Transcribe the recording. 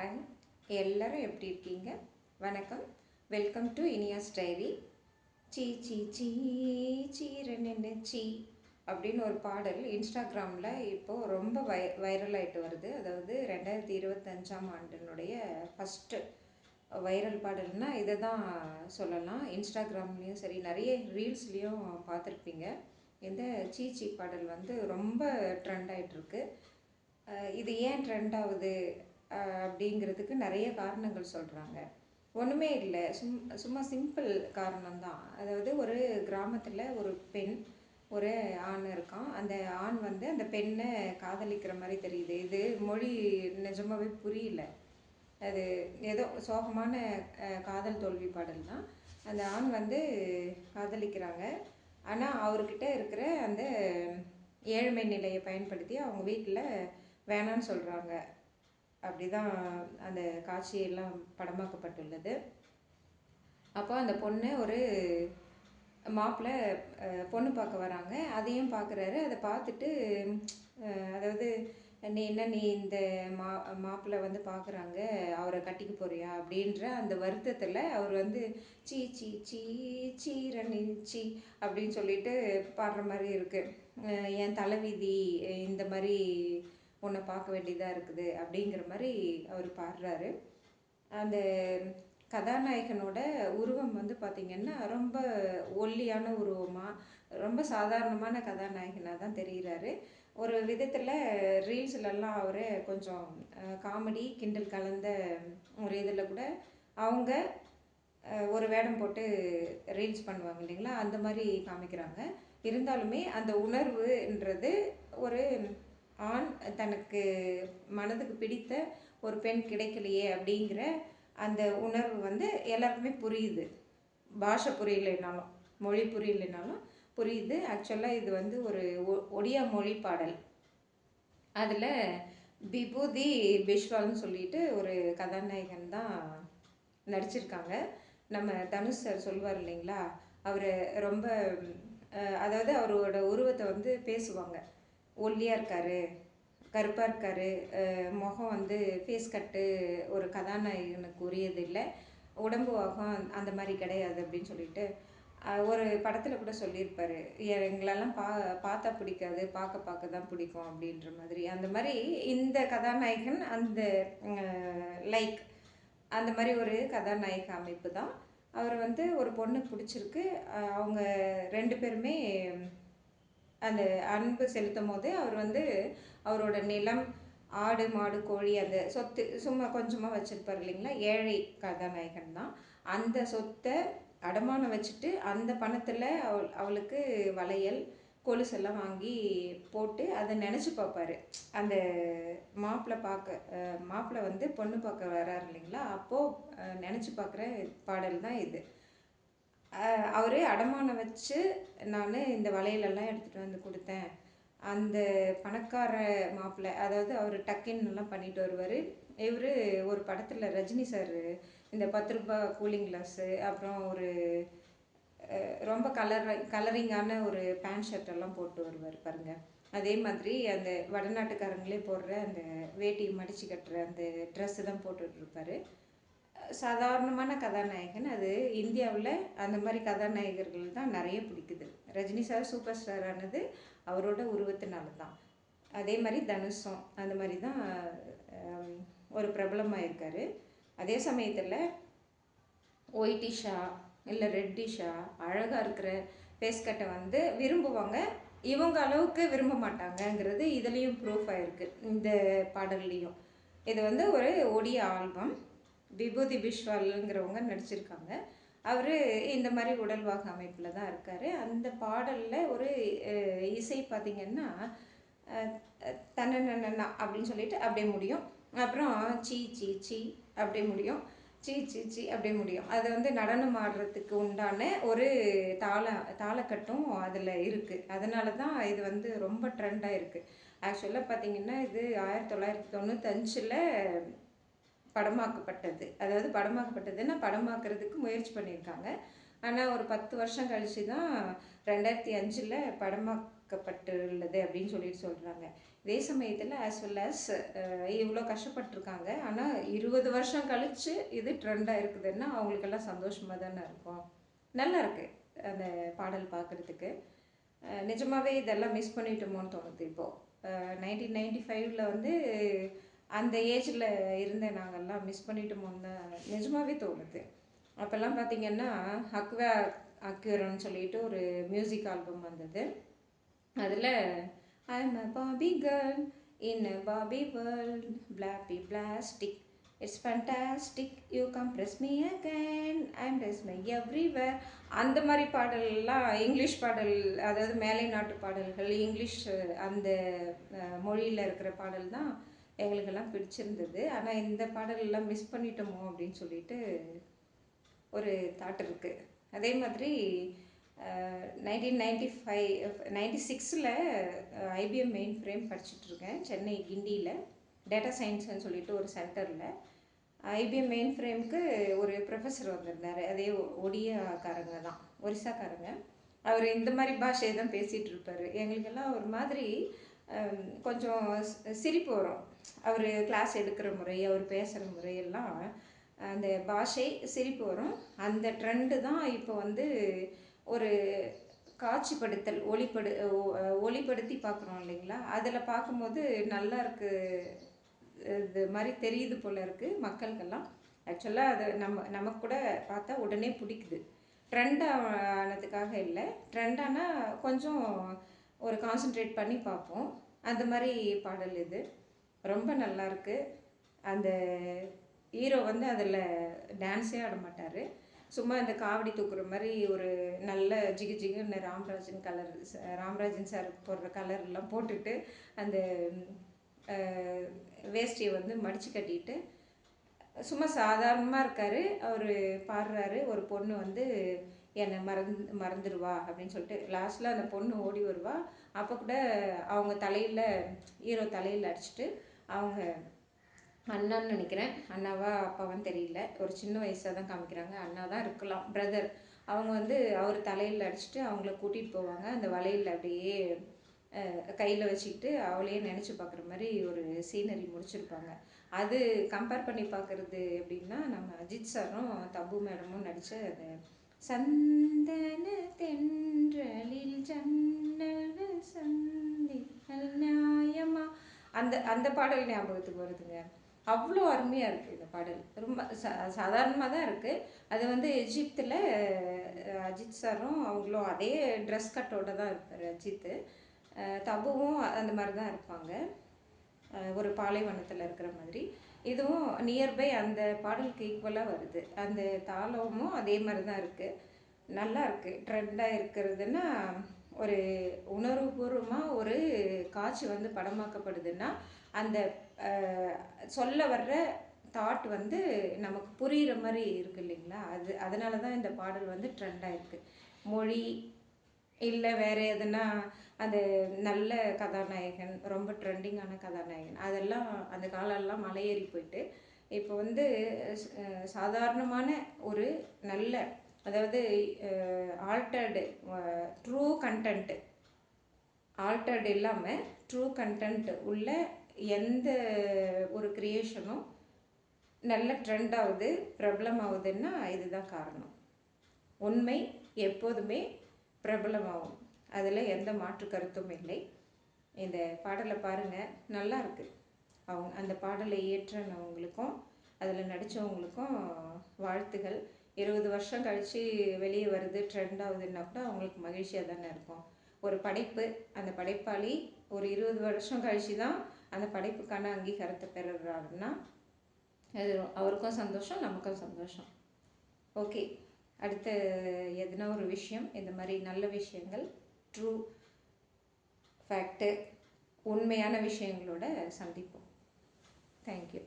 Hi. எல்லோரும் எப்படி இருக்கீங்க? வணக்கம். வெல்கம் டு இனியாஸ் டைரி சீ சீ சீ சீரன்னு சீ அப்படின்னு ஒரு பாடல் இன்ஸ்டாகிராமில் இப்போது ரொம்ப வை வைரல் ஆகிட்டு வருது. அதாவது ரெண்டாயிரத்தி இருபத்தஞ்சாம் ஆண்டினுடைய ஃபஸ்ட்டு வைரல் பாடல்னால் இதை தான் சொல்லலாம். இன்ஸ்டாகிராம்லேயும் சரி நிறைய ரீல்ஸ்லேயும் பார்த்துருப்பீங்க. இந்த சீச்சி பாடல் வந்து ரொம்ப ட்ரெண்ட் ஆகிட்டுருக்கு இது ஏன் ட்ரெண்ட் ஆகுது? அப்படிங்கிறதுக்கு நிறைய காரணங்கள் சொல்கிறாங்க ஒன்றுமே இல்லை. சும் சும்மா சிம்பிள் காரணம்தான். அதாவது ஒரு கிராமத்தில் ஒரு பெண் ஒரு ஆண் இருக்கான். அந்த ஆண் வந்து அந்த பெண்ணை காதலிக்கிற மாதிரி தெரியுது. இது மொழி நிஜமாகவே புரியல. அது ஏதோ சோகமான காதல் தோல்வி பாடல் தான். அந்த ஆண் வந்து காதலிக்கிறாங்க. ஆனால் அவர்கிட்ட இருக்கிற அந்த ஏழ்மை நிலையை பயன்படுத்தி அவங்க வீட்டில் வேணான்னு சொல்கிறாங்க அப்படிதான் அந்த காட்சியெல்லாம் படமாக்கப்பட்டுள்ளது. அப்போ அந்த பொண்ணு ஒரு மாப்பிள்ளை பொண்ணு பார்க்க வராங்க. அதையும் பார்க்குறாரு. அதை பார்த்துட்டு அதாவது நீ என்ன நீ இந்த மா மாப்பிள்ளை வந்து பார்க்குறாங்க. அவரை கட்டிக்க போறியா? அப்படின்ற அந்த வருத்தத்தில் அவர் வந்து சீ சீ சீ சீரணி சீ அப்படின்னு சொல்லிட்டு பாடுற மாதிரி இருக்குது என் தலைவிதி இந்த மாதிரி உன்னை பார்க்க வேண்டியதாக இருக்குது அப்படிங்கிற மாதிரி அவர் பாடுறாரு. அந்த கதாநாயகனோட உருவம் வந்து பார்த்திங்கன்னா ரொம்ப ஒல்லியான உருவமாக ரொம்ப சாதாரணமான கதாநாயகனாக தான் தெரிகிறாரு ஒரு விதத்தில் ரீல்ஸ்லலாம் அவர் கொஞ்சம் காமெடி கிண்டல் கலந்த ஒரு இதில் கூட அவங்க ஒரு வேடம் போட்டு ரீல்ஸ் பண்ணுவாங்க இல்லைங்களா? அந்த மாதிரி காமிக்கிறாங்க. இருந்தாலுமே அந்த உணர்வுன்றது ஒரு ஆண் தனக்கு மனதுக்கு பிடித்த ஒரு பெண் கிடைக்கலையே அப்படிங்கிற அந்த உணர்வு வந்து எல்லாருக்குமே புரியுது. பாஷை புரியலைனாலும் மொழி புரியலைனாலும் புரியுது. ஆக்சுவலாக இது வந்து ஒரு ஒ- ஒடியா மொழி பாடல். அதில் விபூதி பிஸ்வால்னு சொல்லிட்டு ஒரு கதாநாயகன் தான் நடிச்சிருக்காங்க. நம்ம தனுஷ் சார் சொல்லுவார் இல்லைங்களா? அவர் ரொம்ப அதாவது அவரோட உருவத்தை வந்து பேசுவாங்க. ஒல்லியாக இருக்கார் கருப்பாக இருக்கார். முகம் வந்து ஃபேஸ் கட்டு ஒரு கதாநாயகனுக்கு உரியது இல்லை. உடம்பு வாகம் அந்த மாதிரி கிடையாது அப்படின்னு சொல்லிட்டு ஒரு படத்தில் கூட சொல்லியிருப்பார். எங்களெல்லாம் பா பார்த்தா பிடிக்காது பார்க்க பார்க்க தான் பிடிக்கும் அப்படின்ற மாதிரி. அந்த மாதிரி இந்த கதாநாயகன் அந்த லைக் அந்த மாதிரி ஒரு கதாநாயக அமைப்பு தான். அவர் வந்து ஒரு பொண்ணுக்கு பிடிச்சிருக்கு. அவங்க ரெண்டு பேருமே அந்த அன்பு செலுத்தும் போது அவர் வந்து அவரோட நிலம் ஆடு மாடு கோழி அந்த சொத்து சும்மா கொஞ்சமாக வச்சுருப்பார் இல்லைங்களா? ஏழை கதாநாயகன் தான். அந்த சொத்தை அடமானம் வச்சுட்டு அந்த பணத்தில் அவள் அவளுக்கு வளையல் கொலுசெல்லாம் வாங்கி போட்டு அதை நினச்சி பார்ப்பாரு. அந்த மாப்பிள்ளை பார்க்க மாப்பிள்ளை வந்து பொண்ணு பார்க்க வராரு இல்லைங்களா? அப்போது நினச்சி பார்க்குற பாடல் தான் இது. அவர் அடமானம் வச்சு நான் இந்த வளையலெல்லாம் எடுத்துகிட்டு வந்து கொடுத்தேன். அந்த பணக்கார மாப்பிள்ளை அதாவது அவர் டக்கின்னு எல்லாம் பண்ணிட்டு வருவார். இவர் ஒரு படத்தில் ரஜினி சார் இந்த பத்து ரூபா கூலிங் கிளாஸு அப்புறம் ஒரு ரொம்ப கலர் கலரிங்கான ஒரு பேண்ட் ஷர்ட் எல்லாம் போட்டு வருவார் பாருங்கள் அதே மாதிரி அந்த வடநாட்டுக்காரங்களே போடுற அந்த வேட்டி மடித்து கட்டுற அந்த ட்ரெஸ்ஸு தான் போட்டுட்டு சாதாரணமான கதாநாயகன் அது இந்தியாவில் அந்த மாதிரி கதாநாயகர்கள் தான் நிறைய பிடிக்குது. ரஜினி சார் சூப்பர் ஸ்டார் ஆனது அவரோட உருவத்தினால தான். அதே மாதிரி தனுஷம் அந்த மாதிரி தான் ஒரு பிரபலமாக இருக்கார். அதே சமயத்தில் ஒயிட்டிஷா இல்லை ரெட்டிஷா அழகாக இருக்கிற பேஸ்கட்டை வந்து விரும்புவாங்க. இவங்க அளவுக்கு விரும்ப மாட்டாங்கங்கிறது இதுலேயும் ப்ரூஃப் ஆகிருக்கு இந்த பாடல்லையும். இது வந்து ஒரு ஒடிய ஆல்பம் விபூதி பிஸ்வாலுங்கிறவங்க நடிச்சிருக்காங்க. அவர் இந்த மாதிரி உடல்வாக அமைப்பில் தான் இருக்கார். அந்த பாடலில் ஒரு இசை பார்த்திங்கன்னா தன்னன்னா அப்படின்னு சொல்லிட்டு அப்படியே முடியும். அப்புறம் சீ சீ சீ அப்படியே முடியும். சீ சீ சீ அப்படியே முடியும். அது வந்து நடனம் ஆடுறதுக்கு உண்டான ஒரு தாள தாளக்கட்டும் அதில் இருக்குது அதனால தான் இது வந்து ரொம்ப ட்ரெண்டாக இருக்குது ஆக்சுவலாக பார்த்தீங்கன்னா இது ஆயிரத்தி தொள்ளாயிரத்தி தொண்ணூத்தஞ்சில் படமாக்கப்பட்டது. அதாவது படமாக்கப்பட்டதுன்னா படமாக்குறதுக்கு முயற்சி பண்ணியிருக்காங்க. ஆனால் ஒரு பத்து வருஷம் கழிச்சு தான் ரெண்டாயிரத்தி அஞ்சில் படமாக்கப்பட்டுள்ளது அப்படின்னு சொல்லிட்டு சொல்கிறாங்க இதே சமயத்தில் ஆஸ் வெல் ஆஸ் இவ்வளோ கஷ்டப்பட்டிருக்காங்க. ஆனால் இருபது வருஷம் கழித்து இது ட்ரெண்டாக இருக்குதுன்னா அவங்களுக்கெல்லாம் சந்தோஷமாக தானே இருக்கும். நல்லாயிருக்கு அந்த பாடல் பார்க்குறதுக்கு. நிஜமாகவே இதெல்லாம் மிஸ் பண்ணிட்டோமோன்னு தோணுது இப்போது நைன்டீன் நைன்டி ஃபைவ்ல வந்து அந்த ஏஜில் இருந்த நாங்கள்லாம் மிஸ் பண்ணிட்டு முன்ன நிஜமாகவே தோணுது. அப்போல்லாம் பார்த்தீங்கன்னா அக்வா அக்யூரன்னு சொல்லிட்டு ஒரு மியூசிக் ஆல்பம் வந்தது. அதில் I'm a Bobby girl in a Bobby world பிளாப்பி plastic it's fantastic you come press me again I'm press my everywhere அந்த மாதிரி பாடல்லாம் இங்கிலீஷ் பாடல் அதாவது மேலை நாட்டு பாடல்கள் இங்கிலீஷ் அந்த மொழியில் இருக்கிற பாடல் தான் எங்களுக்கெல்லாம் பிடிச்சிருந்தது. ஆனால் இந்த பாடலெல்லாம் மிஸ் பண்ணிட்டோமோ அப்படின்னு சொல்லிட்டு ஒரு தாட் இருக்குது அதே மாதிரி நைன்டீன் நைன்டி ஃபைவ் நைன்டி சிக்ஸில் ஐபிஎம் மெயின் ஃப்ரேம் படிச்சுட்ருக்கேன். சென்னை கிண்டியில். டேட்டா சயின்ஸ்னு சொல்லிட்டு ஒரு சென்டரில் ஐபிஎம் மெயின் ஃப்ரேமுக்கு ஒரு ப்ரொஃபஸர் வந்திருந்தார். அதே ஒடியாக்காரங்க தான். ஒரிசாக்காரங்க. அவர் இந்த மாதிரி பாஷையை தான் பேசிகிட்டு இருப்பார் எங்களுக்கெல்லாம் ஒரு மாதிரி கொஞ்சம் சிரிப்பு வரும். அவர் கிளாஸ் எடுக்கிற முறை அவர் பேசுகிற முறையெல்லாம் அந்த பாஷை சிரிப்பு வரும். அந்த ட்ரெண்டு தான் இப்போ வந்து ஒரு காட்சிப்படுத்தல் ஒளிப்படு ஒளிப்படுத்தி பார்க்குறோம் இல்லைங்களா? அதில் பார்க்கும்போது நல்லா இருக்குது இது மாதிரி தெரியுது போல் இருக்குது மக்களுக்கெல்லாம் ஆக்சுவலாக அது நம்ம நமக்கு கூட பார்த்தா உடனே பிடிக்குது. ட்ரெண்ட் ஆனதுக்காக இல்லை. ட்ரெண்டானால் கொஞ்சம் ஒரு கான்சென்ட்ரேட் பண்ணி பார்ப்போம். அந்த மாதிரி பாடல் இது. ரொம்ப நல்லாயிருக்கு அந்த ஹீரோ வந்து அதில் டான்ஸே ஆட மாட்டார். சும்மா இந்த காவடி தூக்குற மாதிரி ஒரு நல்ல ஜிகு ஜிகுன்னு ராம்ராஜன் கலர் ராம்ராஜன் சார் போடுற கலர்லாம் போட்டுட்டு அந்த வேஷ்டியை வந்து மடித்து கட்டிட்டு சும்மா சாதாரணமாக இருக்கார். அவர் பாடுறாரு. ஒரு பொண்ணு வந்து என்னை மறந்து மறந்துடுவா அப்படின்னு சொல்லிட்டு லாஸ்ட்டில் அந்த பொண்ணு ஓடி வருவா. அப்போ கூட அவங்க தலையில் ஹீரோ தலையில் அடிச்சுட்டு அவங்க அண்ணான்னு நினைக்கிறேன். அண்ணாவா அப்பாவான்னு தெரியல. ஒரு சின்ன வயசாக தான் காமிக்கிறாங்க. அண்ணா தான் இருக்கலாம். பிரதர் அவங்க வந்து அவர் தலையில் அடிச்சுட்டு அவங்கள கூட்டிகிட்டு போவாங்க. அந்த வலையில் அப்படியே கையில் வச்சுக்கிட்டு அவளையே நினச்சி பார்க்குற மாதிரி ஒரு சீனரி முடிச்சிருப்பாங்க. அது கம்பேர் பண்ணி பார்க்குறது எப்படின்னா நம்ம அஜித் சாரும் தபு மேடமும் நடித்த அந்த சந்தன தென்றலில் ஜன்னல் சந்தி நியாயமா அந்த அந்த பாடல் ஞாபகத்துக்கு வருதுங்க. அவ்வளோ அருமையாக இருக்குது இந்த பாடல். ரொம்ப சா சாதாரணமாக தான் இருக்குது அது வந்து எஜிப்தில் அஜித் சாரும் அவங்களும் அதே ட்ரெஸ் கட்டோட தான் இருப்பார் அஜித்து தபுவும் அந்த மாதிரி தான் இருப்பாங்க ஒரு பாலைவனத்தில் இருக்கிற மாதிரி. இதுவும் நியர்பை அந்த பாடலுக்கு ஈக்குவலாக வருது. அந்த தாளமும் அதே மாதிரி தான் இருக்குது நல்லா இருக்குது ட்ரெண்டாக இருக்கிறதுன்னா ஒரு உணர்வுபூர்வமாக ஒரு காட்சி வந்து படமாக்கப்படுதுன்னா அந்த சொல்ல வர்ற தாட் வந்து நமக்கு புரிகிற மாதிரி இருக்கு இல்லைங்களா? அது அதனால தான் இந்த பாடல் வந்து ட்ரெண்டாக இருக்குது மொழி இல்லை வேறு எதுனா அந்த நல்ல கதாநாயகன் ரொம்ப ட்ரெண்டிங்கான கதாநாயகன் அதெல்லாம் அந்த காலெல்லாம் மலையேறி போயிட்டு இப்போ வந்து சாதாரணமான ஒரு நல்ல அதாவது ஆல்டர்டு ட்ரூ கண்டென்ட்டு ஆல்டர்டு இல்லாமல் ட்ரூ கண்டென்ட் உள்ள எந்த ஒரு க்ரியேஷனும் நல்ல ட்ரெண்ட் ஆகுது பிரபலமாகுதுன்னா இதுதான் காரணம். உண்மை எப்போதுமே பிரபலமாகும். அதில் எந்த மாற்று கருத்தும் இல்லை. இந்த பாடலை பாருங்கள் நல்லா இருக்குது அவங்க அந்த பாடலை இயற்றினவங்களுக்கும் அதில் நடித்தவங்களுக்கும் வாழ்த்துகள். இருபது வருஷம் கழித்து வெளியே வருது ட்ரெண்ட் ஆகுதுன்னா கூட அவங்களுக்கு மகிழ்ச்சியாக தானே இருக்கும். ஒரு படைப்பு அந்த படைப்பாளி ஒரு இருபது வருஷம் கழித்து தான் அந்த படைப்புக்கான அங்கீகாரத்தை பெறுறாருன்னா அது அவருக்கும் சந்தோஷம் நமக்கும் சந்தோஷம். ஓகே. அடுத்த எதுனா ஒரு விஷயம்? இந்த மாதிரி நல்ல விஷயங்கள் ட்ரூ ஃபேக்ட்டு உண்மையான விஷயங்களோட சந்திப்போம். தேங்க்யூ